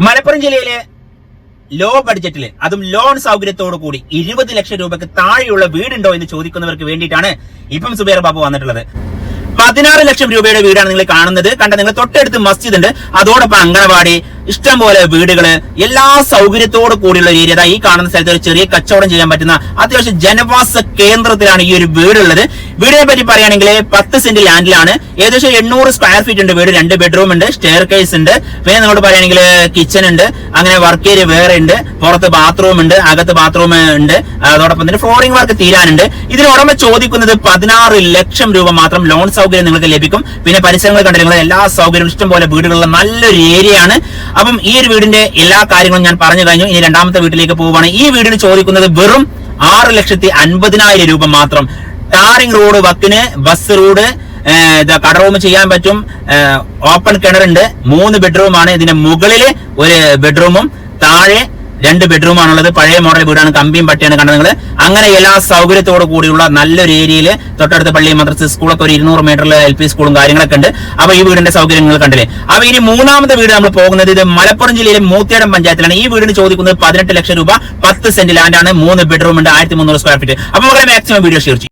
മലപ്പുറം ജില്ലയിലെ ലോ ബഡ്ജറ്റിൽ അതും ലോൺ സൗകര്യത്തോടു കൂടി ഇരുപത് ലക്ഷം രൂപയ്ക്ക് താഴെയുള്ള വീടുണ്ടോ എന്ന് ചോദിക്കുന്നവർക്ക് വേണ്ടിയിട്ടാണ് ഇപ്പം സുബേർ ബാബു വന്നിട്ടുള്ളത്. പതിനാറ് ലക്ഷം രൂപയുടെ വീടാണ് നിങ്ങൾ കാണുന്നത്. കണ്ട നിങ്ങൾ തൊട്ടടുത്ത് മസ്ജിദ് ഉണ്ട്. അതോടൊപ്പം അങ്കണവാടി ഇഷ്ടം പോലെ വീടുകൾ എല്ലാ സൗകര്യത്തോട് കൂടിയുള്ള ഒരു ഏരിയ ഈ കാണുന്ന സ്ഥലത്ത് ഒരു ചെറിയ കച്ചവടം ചെയ്യാൻ പറ്റുന്ന അത്യാവശ്യം ജനവാസ കേന്ദ്രത്തിലാണ് ഈ ഒരു വീടുള്ളത്. വീടിനെ പറ്റി പറയുകയാണെങ്കിൽ പത്ത് സെന്റ് ലാൻഡിലാണ്. ഏകദേശം എണ്ണൂറ് സ്ക്വയർ ഫീറ്റ് ഉണ്ട് വീട് രണ്ട് ബെഡ്റൂം ഉണ്ട് സ്റ്റെയർ കേസ് ഉണ്ട്. പിന്നെ നിങ്ങളോട് പറയുകയാണെങ്കിൽ കിച്ചൺ ഉണ്ട് അങ്ങനെ വർക്ക് ഏരിയ വേറെ ഉണ്ട്. പുറത്ത് ബാത്റൂം ഉണ്ട് അകത്ത് ബാത്റൂം ഉണ്ട്. അതോടൊപ്പം തന്നെ ഫ്ലോറിംഗ് വർക്ക് തീരാനുണ്ട്. ഇതിന് ചോദിക്കുന്നത് പതിനാറ് ലക്ഷം രൂപ മാത്രം ലോൺ സൗകര്യം നിങ്ങൾക്ക് ലഭിക്കും. പിന്നെ പരിസരങ്ങൾ കണ്ടിരിക്കുന്നത് എല്ലാ സൗകര്യവും ഇഷ്ടം പോലെ വീടുകളുള്ള നല്ലൊരു ഏരിയ ആണ്. അപ്പം ഈ ഒരു വീടിന്റെ എല്ലാ കാര്യങ്ങളും ഞാൻ പറഞ്ഞു കഴിഞ്ഞു. ഇനി രണ്ടാമത്തെ വീട്ടിലേക്ക് പോവുകയാണ്. ഈ വീടിന് ചോദിക്കുന്നത് വെറും ആറ് ലക്ഷത്തി അൻപതിനായിരം രൂപ മാത്രം. ടാറിംഗ് റോഡ് വക്കിന് ബസ് റോഡ് കട റൂം ചെയ്യാൻ പറ്റും. ഓപ്പൺ കിണറുണ്ട്. മൂന്ന് ബെഡ്റൂമാണ്. ഇതിന്റെ മുകളിൽ ഒരു ബെഡ്റൂമും താഴെ രണ്ട് ബെഡ്റൂം ആണുള്ളത്. പഴയ മോഡൽ വീടാണ് കമ്പിയും പട്ടിയാണ് കണ്ടത് നിങ്ങൾ അങ്ങനെ എല്ലാ സൗകര്യത്തോടു കൂടിയുള്ള നല്ലൊരു ഏരിയയിൽ തൊട്ടടുത്ത പള്ളി മദ്രസ സ്കൂളൊക്കെ ഒരു ഇരുന്നൂറ് മീറ്ററിൽ എൽ പി സ്കൂളും കാര്യങ്ങളൊക്കെ ഉണ്ട്. അപ്പൊ ഈ വീടിന്റെ സൗകര്യങ്ങൾ കണ്ടില്ലേ? അപ്പൊ ഇനി മൂന്നാമത്തെ വീട് നമ്മൾ പോകുന്നത് ഇത് മലപ്പുറം ജില്ലയിലെ മൂത്തേടം പഞ്ചായത്തിലാണ്. ഈ വീടിന് ചോദിക്കുന്നത് പതിനെട്ട് ലക്ഷം രൂപ പത്ത് സെന്റ് ലാൻഡാണ് മൂന്ന് ബെഡ്റൂം ഉണ്ട് ആയിരത്തി മുന്നൂറ് സ്ക്വയർ ഫീറ്റ് അപ്പൊ മകളെ മാക്സിമം വീഡിയോ ഷെയർ